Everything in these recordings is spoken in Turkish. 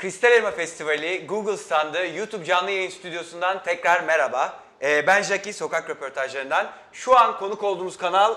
Kristal Elma Festivali Google standı YouTube canlı yayın stüdyosundan tekrar merhaba. Ee, ben Jackie, sokak röportajlarından. Şu an konuk olduğumuz kanal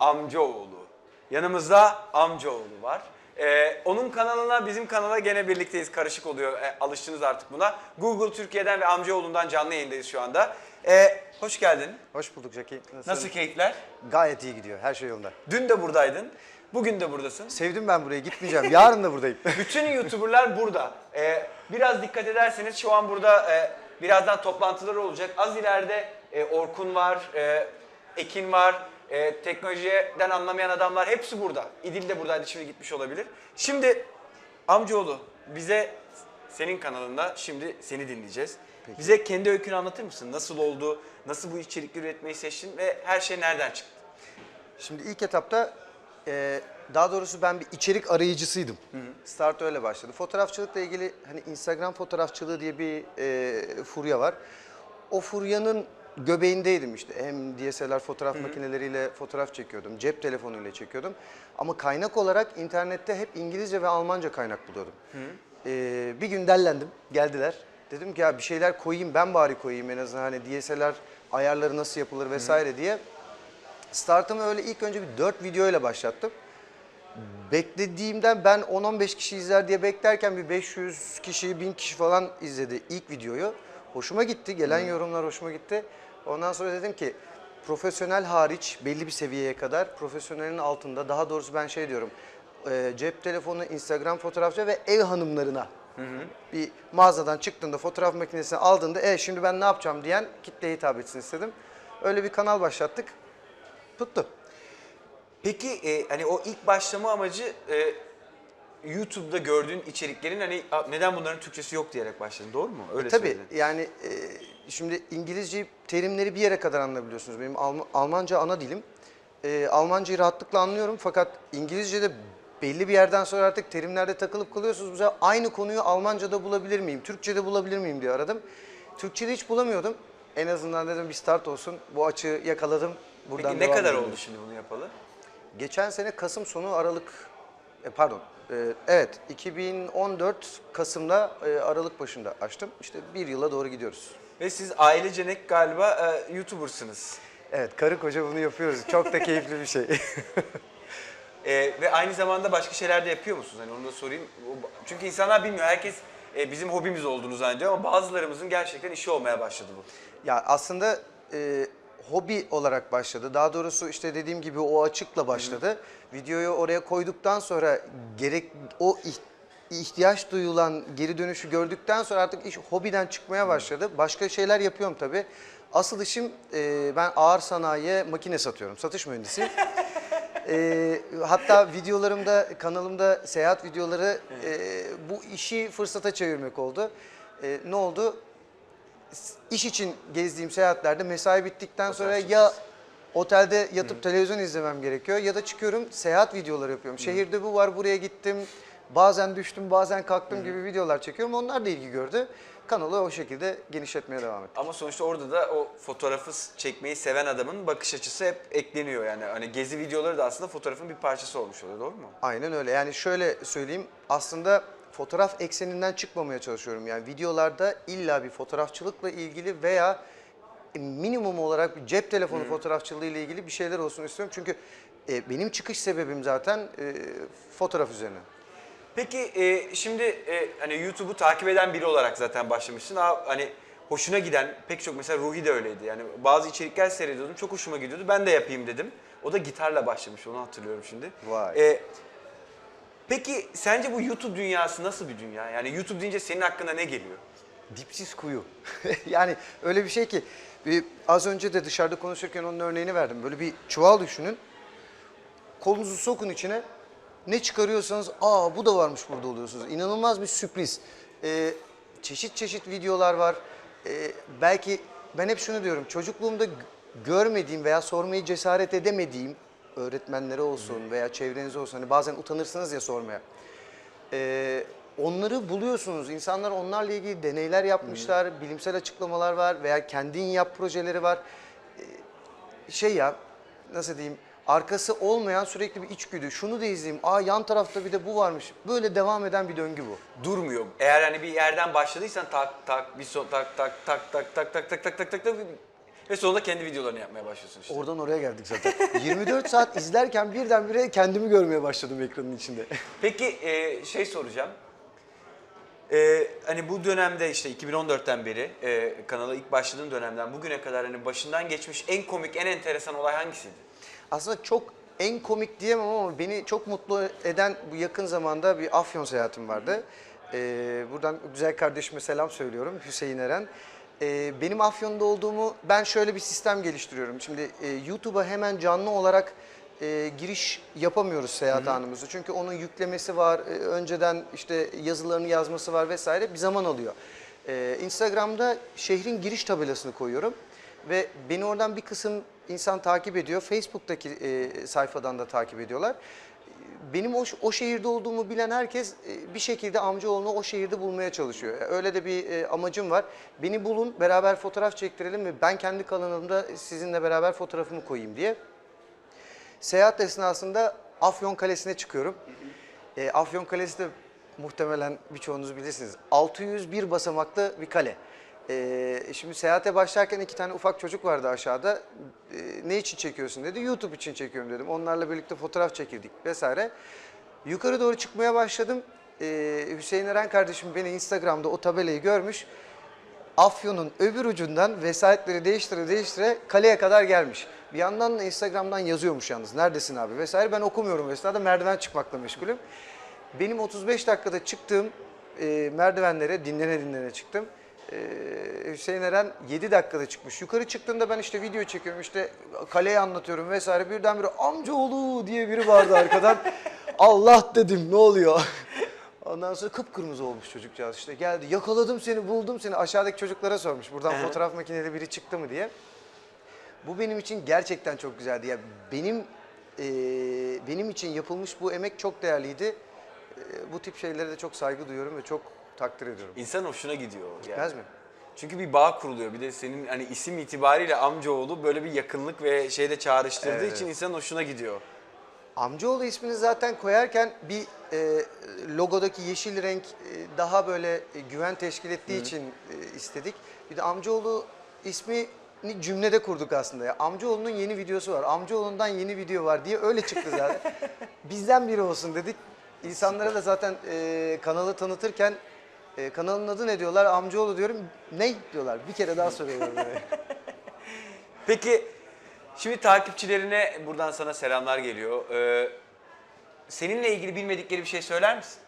Amcaoğlu. Yanımızda Amcaoğlu var. Ee, onun kanalına, bizim kanala gene birlikteyiz. Karışık oluyor, e, alıştınız artık buna. Google Türkiye'den ve Amcaoğlu'ndan canlı yayındayız şu anda. Ee, hoş geldin. Hoş bulduk Jackie. Nasıl keyifler? Gayet iyi gidiyor. Her şey yolunda. Dün de buradaydın, bugün de buradasın. Sevdim ben buraya. Gitmeyeceğim. Yarın da buradayım. Bütün YouTuber'lar burada. Ee, biraz dikkat ederseniz şu an burada e, birazdan toplantılar olacak. Az ileride e, Orkun var, e, Ekin var, e, teknolojiden anlamayan adamlar hepsi burada. İdil de buradaydı şimdi gitmiş olabilir. Şimdi amcaoğlu bize senin kanalında şimdi seni dinleyeceğiz. Bize kendi öykünü anlatır mısın? Nasıl oldu? Nasıl bu içerikleri üretmeyi seçtin ve her şey nereden çıktı? Şimdi ilk etapta e, daha doğrusu ben bir içerik arayıcısıydım. Start öyle başladı. Fotoğrafçılıkla ilgili hani Instagram fotoğrafçılığı diye bir e, furya var. O furyanın göbeğindeydim işte. Hem DSLR fotoğraf makineleriyle fotoğraf çekiyordum. Cep telefonuyla çekiyordum. Ama kaynak olarak internette hep İngilizce ve Almanca kaynak buluyordum. E, bir gün dellendim. Geldiler. Dedim ki ya bir şeyler koyayım ben bari koyayım en azından hani DSLR ayarları nasıl yapılır vesaire diye. Startımı öyle ilk önce bir 4 video ile başlattım. Beklediğimden ben 10-15 kişi izler diye beklerken bir 500 kişi, 1000 kişi falan izledi ilk videoyu. Hoşuma gitti, gelen yorumlar hoşuma gitti. Ondan sonra dedim ki profesyonel hariç belli bir seviyeye kadar profesyonelin altında daha doğrusu ben şey diyorum e, cep telefonu, Instagram fotoğrafçı ve ev hanımlarına bir mağazadan çıktığında fotoğraf makinesini aldığında e şimdi ben ne yapacağım diyen kitleye hitap etsin istedim. Öyle bir kanal başlattık. Tuttu. Peki e, hani o ilk başlama amacı e, YouTube'da gördüğün içeriklerin hani "Aa, neden bunların Türkçesi yok diyerek başladın doğru mu? Öyle E, Tabii söyledin. yani e, şimdi İngilizce terimleri bir yere kadar anlayabiliyorsunuz. Benim Alm- Almanca ana dilim. E, Almancayı rahatlıkla anlıyorum fakat İngilizce'de belli bir yerden sonra artık terimlerde takılıp kalıyorsunuz. Mesela aynı konuyu Almanca'da bulabilir miyim, Türkçe'de bulabilir miyim diye aradım. Türkçe'de hiç bulamıyordum. En azından dedim bir start olsun. Bu açığı yakaladım. Buradan Peki ne devam kadar edelim. oldu şimdi bunu yapalı? Geçen sene Kasım sonu Aralık e, pardon e, evet 2014 Kasım'da e, Aralık başında açtım. İşte bir yıla doğru gidiyoruz. Ve siz ailecenek galiba e, YouTuber'sınız. Evet karı koca bunu yapıyoruz. Çok da keyifli bir şey. E, ve aynı zamanda başka şeyler de yapıyor musunuz? Hani onu da sorayım. O- Çünkü insanlar bilmiyor. Herkes e, bizim hobimiz olduğunu zannediyor ama bazılarımızın gerçekten işi olmaya başladı bu. ya aslında e, hobi olarak başladı. Daha doğrusu işte dediğim gibi o açıkla başladı. Videoyu oraya koyduktan sonra gerek o ih- ihtiyaç duyulan geri dönüşü gördükten sonra artık iş hobiden çıkmaya başladı. Başka şeyler yapıyorum tabii. Asıl işim e, ben ağır sanayiye makine satıyorum. Satış mühendisiyim. Ee, hatta videolarımda, kanalımda seyahat videoları e, bu işi fırsata çevirmek oldu. E, ne oldu? İş için gezdiğim seyahatlerde mesai bittikten sonra ya otelde yatıp televizyon izlemem gerekiyor ya da çıkıyorum seyahat videoları yapıyorum. Şehirde bu var, buraya gittim, bazen düştüm, bazen kalktım gibi videolar çekiyorum. Onlar da ilgi gördü. Kanalı o şekilde genişletmeye devam ettim. Ama sonuçta orada da o fotoğrafı çekmeyi seven adamın bakış açısı hep ekleniyor. Yani hani gezi videoları da aslında fotoğrafın bir parçası olmuş oluyor doğru mu? Aynen öyle. Yani şöyle söyleyeyim. Aslında fotoğraf ekseninden çıkmamaya çalışıyorum. Yani videolarda illa bir fotoğrafçılıkla ilgili veya minimum olarak bir cep telefonu fotoğrafçılığı ile ilgili bir şeyler olsun istiyorum. Çünkü e, benim çıkış sebebim zaten e, fotoğraf üzerine. Peki e, şimdi e, hani YouTube'u takip eden biri olarak zaten başlamışsın. Ha, hani hoşuna giden pek çok mesela Ruhi de öyleydi. Yani bazı içerikler seyrediyordum çok hoşuma gidiyordu. Ben de yapayım dedim. O da gitarla başlamış onu hatırlıyorum şimdi. Vay. E, peki sence bu YouTube dünyası nasıl bir dünya? Yani YouTube deyince senin hakkında ne geliyor? Dipsiz kuyu. yani öyle bir şey ki bir, az önce de dışarıda konuşurken onun örneğini verdim. Böyle bir çuval düşünün. Kolunuzu sokun içine. Ne çıkarıyorsanız aa bu da varmış burada oluyorsunuz. İnanılmaz bir sürpriz. Ee, çeşit çeşit videolar var. Ee, belki ben hep şunu diyorum. Çocukluğumda görmediğim veya sormayı cesaret edemediğim öğretmenlere olsun veya çevrenize olsun. Hani bazen utanırsınız ya sormaya. Ee, onları buluyorsunuz. İnsanlar onlarla ilgili deneyler yapmışlar, bilimsel açıklamalar var veya kendin yap projeleri var. Ee, şey ya, nasıl diyeyim, arkası olmayan sürekli bir içgüdü. Şunu da izleyeyim. Aa yan tarafta bir de bu varmış. Böyle devam eden bir döngü bu. Durmuyor. Eğer hani bir yerden başladıysan tak tak bir son tak tak tak tak tak tak tak tak tak tak tak ve sonunda kendi videolarını yapmaya başlıyorsun işte. Oradan oraya geldik zaten. 24 saat izlerken birdenbire kendimi görmeye başladım ekranın içinde. Peki e, şey soracağım. E, hani bu dönemde işte 2014'ten beri e, kanala ilk başladığın dönemden bugüne kadar hani başından geçmiş en komik, en enteresan olay hangisiydi? Aslında çok en komik diyemem ama beni çok mutlu eden bu yakın zamanda bir Afyon seyahatim vardı. Ee, buradan güzel kardeşime selam söylüyorum Hüseyin Eren. Ee, benim Afyon'da olduğumu ben şöyle bir sistem geliştiriyorum. Şimdi e, YouTube'a hemen canlı olarak e, giriş yapamıyoruz seyahat anımızı. Çünkü onun yüklemesi var, e, önceden işte yazılarını yazması var vesaire bir zaman alıyor. Ee, Instagram'da şehrin giriş tabelasını koyuyorum ve beni oradan bir kısım insan takip ediyor. Facebook'taki e, sayfadan da takip ediyorlar. Benim o, o şehirde olduğumu bilen herkes e, bir şekilde amcaoğlunu o şehirde bulmaya çalışıyor. Öyle de bir e, amacım var. Beni bulun, beraber fotoğraf çektirelim ve ben kendi kanalımda sizinle beraber fotoğrafımı koyayım diye. Seyahat esnasında Afyon Kalesi'ne çıkıyorum. E, Afyon Kalesi de muhtemelen birçoğunuz bilirsiniz. 601 basamaklı bir kale. E, şimdi seyahate başlarken iki tane ufak çocuk vardı aşağıda. E, ne için çekiyorsun dedi. YouTube için çekiyorum dedim. Onlarla birlikte fotoğraf çekildik vesaire. Yukarı doğru çıkmaya başladım. E, Hüseyin Eren kardeşim beni Instagram'da o tabelayı görmüş. Afyon'un öbür ucundan vesayetleri değiştire değiştire kaleye kadar gelmiş. Bir yandan da Instagram'dan yazıyormuş yalnız. Neredesin abi vesaire. Ben okumuyorum o esnada merdiven çıkmakla meşgulüm. Benim 35 dakikada çıktığım e, merdivenlere dinlene dinlene çıktım. E, Hüseyin Eren 7 dakikada çıkmış. Yukarı çıktığımda ben işte video çekiyorum işte kaleyi anlatıyorum vesaire. Birdenbire amcaoğlu diye biri vardı arkadan. Allah dedim ne oluyor? Ondan sonra kıpkırmızı olmuş çocukcağız işte geldi yakaladım seni buldum seni aşağıdaki çocuklara sormuş buradan fotoğraf makineli biri çıktı mı diye. Bu benim için gerçekten çok güzeldi. Ya benim eee, benim için yapılmış bu emek çok değerliydi. Eee, bu tip şeylere de çok saygı duyuyorum ve çok takdir ediyorum. İnsan hoşuna gidiyor. Yani. Gitmez mi? Çünkü bir bağ kuruluyor. Bir de senin hani isim itibariyle amcaoğlu böyle bir yakınlık ve şeyde çağrıştırdığı Evet. için insanın hoşuna gidiyor. Amcaoğlu ismini zaten koyarken bir e, logodaki yeşil renk e, daha böyle e, güven teşkil ettiği için e, istedik. Bir de amcaoğlu ismi cümlede kurduk aslında ya. Amcaoğlunun yeni videosu var. Amcaoğlundan yeni video var diye öyle çıktı zaten. Bizden biri olsun dedik. İnsanlara da zaten e, kanalı tanıtırken e, kanalın adı ne diyorlar? Amcaoğlu diyorum. Ne diyorlar? Bir kere daha soruyorlar böyle. Peki şimdi takipçilerine buradan sana selamlar geliyor. Ee, seninle ilgili bilmedikleri bir şey söyler misin?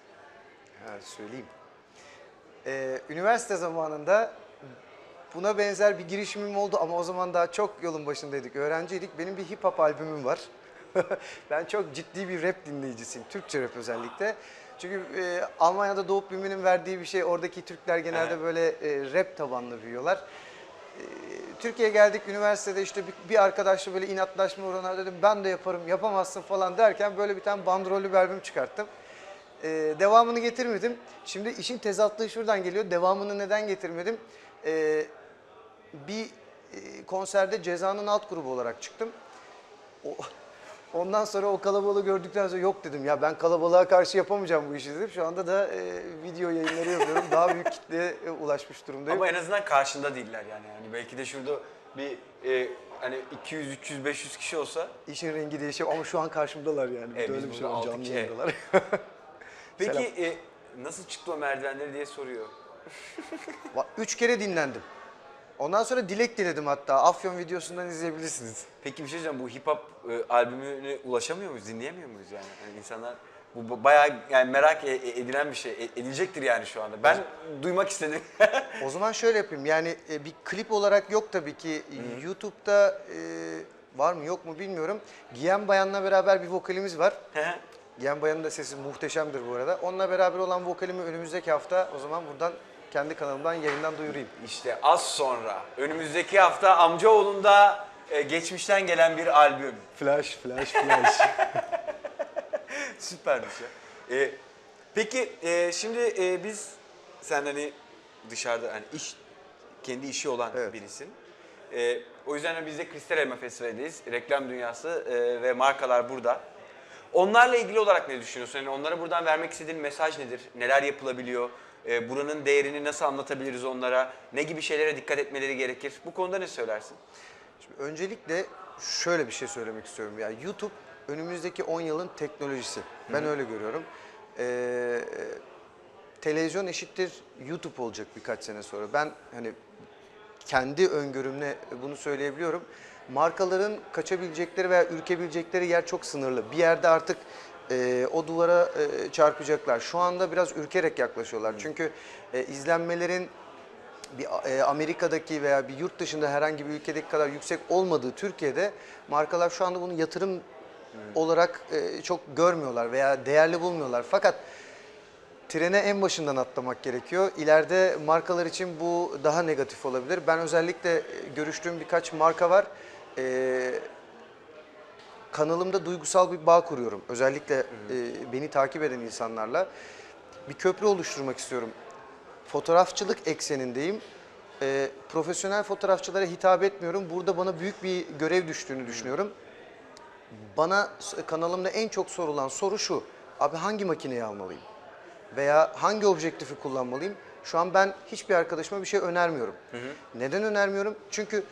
Ha, söyleyeyim. Ee, üniversite zamanında buna benzer bir girişimim oldu ama o zaman daha çok yolun başındaydık, öğrenciydik. Benim bir hip hop albümüm var. ben çok ciddi bir rap dinleyicisiyim, Türkçe rap özellikle. Çünkü e, Almanya'da doğup büyümenin verdiği bir şey, oradaki Türkler genelde Evet. böyle e, rap tabanlı büyüyorlar. E, Türkiye'ye geldik, üniversitede işte bir, bir arkadaşla böyle inatlaşma uğruna dedim ben de yaparım, yapamazsın falan derken böyle bir tane bandrollü bir albüm çıkarttım. Ee, devamını getirmedim. Şimdi işin tezatlığı şuradan geliyor. Devamını neden getirmedim? Ee, bir e, konserde Ceza'nın alt grubu olarak çıktım. O, ondan sonra o kalabalığı gördükten sonra yok dedim ya ben kalabalığa karşı yapamayacağım bu işi dedim. Şu anda da e, video yayınları yapıyorum. Daha büyük kitleye e, ulaşmış durumdayım. Ama en azından karşında değiller yani. yani belki de şurada bir e, hani 200, 300, 500 kişi olsa. İşin rengi değişiyor ama şu an karşımdalar yani. E, biz öyle bir şey burada var. aldık Canlı yayındalar. Peki e, nasıl çıktı o merdivenleri diye soruyor. Va- Üç kere dinlendim. Ondan sonra dilek diledim hatta. Afyon videosundan izleyebilirsiniz. Peki bir şey diyeceğim bu hip hop e, albümüne ulaşamıyor muyuz, dinleyemiyor muyuz yani? yani insanlar bu bu bayağı yani merak e- e- edilen bir şey, e- edilecektir yani şu anda. Ben duymak istedim. O zaman şöyle yapayım. Yani e, bir klip olarak yok tabii ki. YouTube'da e, var mı yok mu bilmiyorum. Giyen Bayan'la beraber bir vokalimiz var. Giyen Bayan'ın da sesi muhteşemdir bu arada. Onunla beraber olan vokalimi önümüzdeki hafta o zaman buradan kendi kanalımdan yayından duyurayım. işte az sonra önümüzdeki hafta amcaoğlunda e, geçmişten gelen bir albüm. Flash, flash, flash. Süpermiş ya. E, peki e, şimdi e, biz sen hani dışarıda hani iş kendi işi olan Evet. birisin. E, o yüzden de biz de Kristal Elma Festivali'deyiz. Reklam dünyası e, ve markalar burada. Onlarla ilgili olarak ne düşünüyorsun? Yani onlara buradan vermek istediğin mesaj nedir? Neler yapılabiliyor? E, buranın değerini nasıl anlatabiliriz onlara? Ne gibi şeylere dikkat etmeleri gerekir? Bu konuda ne söylersin? Şimdi öncelikle şöyle bir şey söylemek istiyorum. Ya YouTube önümüzdeki 10 yılın teknolojisi. Ben öyle görüyorum. Ee, televizyon eşittir YouTube olacak birkaç sene sonra. Ben hani kendi öngörümle bunu söyleyebiliyorum. Markaların kaçabilecekleri veya ürkebilecekleri yer çok sınırlı. Bir yerde artık e, o duvara e, çarpacaklar. Şu anda biraz ürkerek yaklaşıyorlar. Çünkü e, izlenmelerin bir e, Amerika'daki veya bir yurt dışında herhangi bir ülkedeki kadar yüksek olmadığı Türkiye'de markalar şu anda bunu yatırım olarak e, çok görmüyorlar veya değerli bulmuyorlar. Fakat trene en başından atlamak gerekiyor. İleride markalar için bu daha negatif olabilir. Ben özellikle e, görüştüğüm birkaç marka var. E, kanalımda duygusal bir bağ kuruyorum. Özellikle e, beni takip eden insanlarla. Bir köprü oluşturmak istiyorum. Fotoğrafçılık eksenindeyim. E, profesyonel fotoğrafçılara hitap etmiyorum. Burada bana büyük bir görev düştüğünü düşünüyorum. Bana kanalımda en çok sorulan soru şu. Abi hangi makineyi almalıyım? Veya hangi objektifi kullanmalıyım? Şu an ben hiçbir arkadaşıma bir şey önermiyorum. Neden önermiyorum? Çünkü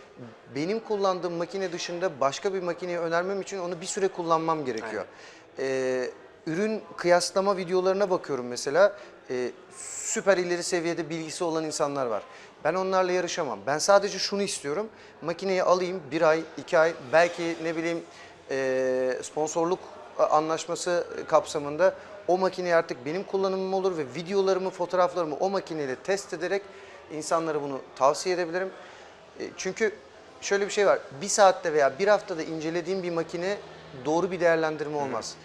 benim kullandığım makine dışında başka bir makineyi önermem için onu bir süre kullanmam gerekiyor. Ee, ürün kıyaslama videolarına bakıyorum mesela. Ee, süper ileri seviyede bilgisi olan insanlar var. Ben onlarla yarışamam. Ben sadece şunu istiyorum. Makineyi alayım bir ay, iki ay, belki ne bileyim e, sponsorluk anlaşması kapsamında o makineyi artık benim kullanımım olur ve videolarımı, fotoğraflarımı o makineyle test ederek insanlara bunu tavsiye edebilirim. E, Çünkü şöyle bir şey var. Bir saatte veya bir haftada incelediğim bir makine doğru bir değerlendirme olmaz.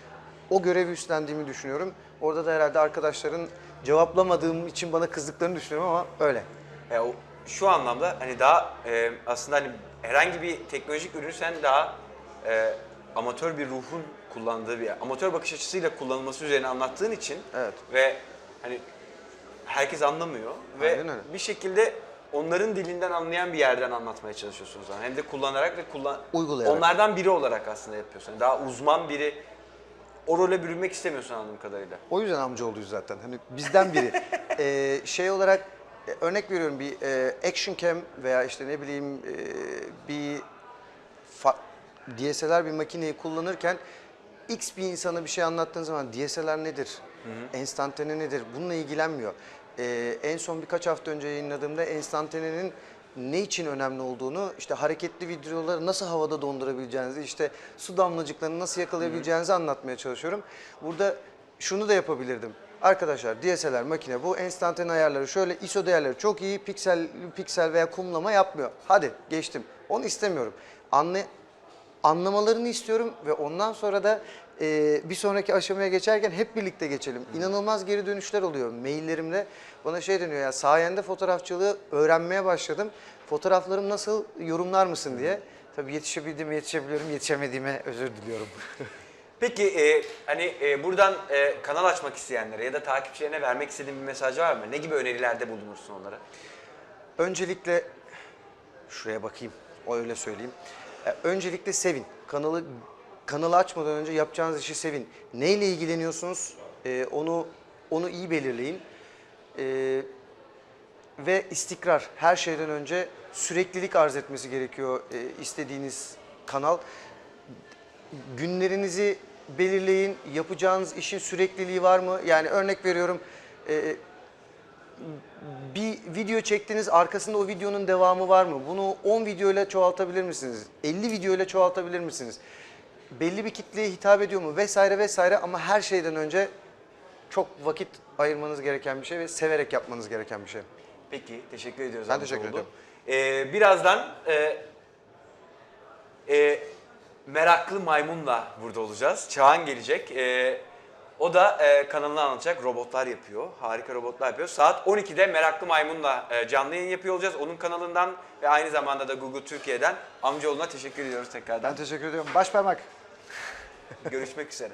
O görevi üstlendiğimi düşünüyorum. Orada da herhalde arkadaşların cevaplamadığım için bana kızdıklarını düşünüyorum ama öyle. E, o, şu anlamda hani daha e, aslında hani herhangi bir teknolojik ürünü sen daha e, amatör bir ruhun kullandığı bir amatör bakış açısıyla kullanılması üzerine anlattığın için Evet. ve hani herkes anlamıyor ve Aynen öyle. bir şekilde onların dilinden anlayan bir yerden anlatmaya çalışıyorsunuz. Yani. Hem de kullanarak ve kullan Uygulayarak. onlardan biri olarak aslında yapıyorsun. Yani daha uzman biri o role bürünmek istemiyorsun anladığım kadarıyla. O yüzden amcaoğluyuz zaten. Hani bizden biri. Ee, şey olarak e, örnek veriyorum bir e, action cam veya işte ne bileyim e, bir fa- DSLR bir makineyi kullanırken X bir insana bir şey anlattığın zaman DSLR nedir? Enstantane nedir? Bununla ilgilenmiyor. Ee, en son birkaç hafta önce yayınladığımda enstantanenin ne için önemli olduğunu, işte hareketli videoları nasıl havada dondurabileceğinizi, işte su damlacıklarını nasıl yakalayabileceğinizi anlatmaya çalışıyorum. Burada şunu da yapabilirdim. Arkadaşlar DSLR makine bu enstantane ayarları şöyle ISO değerleri çok iyi piksel piksel veya kumlama yapmıyor. Hadi geçtim. Onu istemiyorum. Anla, anlamalarını istiyorum ve ondan sonra da e, bir sonraki aşamaya geçerken hep birlikte geçelim. İnanılmaz geri dönüşler oluyor maillerimle. Bana şey deniyor ya sayende fotoğrafçılığı öğrenmeye başladım. Fotoğraflarım nasıl yorumlar mısın diye. Tabii yetişebildiğime yetişebiliyorum, yetişemediğime özür diliyorum. Peki e, hani e, buradan e, kanal açmak isteyenlere ya da takipçilerine vermek istediğin bir mesaj var mı? Ne gibi önerilerde bulunursun onlara? Öncelikle şuraya bakayım. O öyle söyleyeyim. Ee, Öncelikle sevin. Kanalı kanalı açmadan önce yapacağınız işi sevin. Neyle ilgileniyorsunuz? Ee, onu onu iyi belirleyin. Ee, ve istikrar. Her şeyden önce süreklilik arz etmesi gerekiyor e, istediğiniz kanal. Günlerinizi belirleyin. Yapacağınız işin sürekliliği var mı? Yani örnek veriyorum. e, bir video çektiniz arkasında o videonun devamı var mı? Bunu 10 video ile çoğaltabilir misiniz? 50 video ile çoğaltabilir misiniz? Belli bir kitleye hitap ediyor mu? Vesaire vesaire ama her şeyden önce çok vakit ayırmanız gereken bir şey ve severek yapmanız gereken bir şey. Peki, teşekkür ediyoruz. Ben teşekkür ediyorum. E, birazdan e, e, meraklı maymunla burada olacağız. Çağan gelecek. E, o da e, kanalını anlatacak. Robotlar yapıyor. Harika robotlar yapıyor. Saat 12'de Meraklı Maymun'la e, canlı yayın yapıyor olacağız. Onun kanalından ve aynı zamanda da Google Türkiye'den amcaoğluna teşekkür ediyoruz tekrardan. Ben teşekkür ediyorum. Baş parmak. Görüşmek üzere.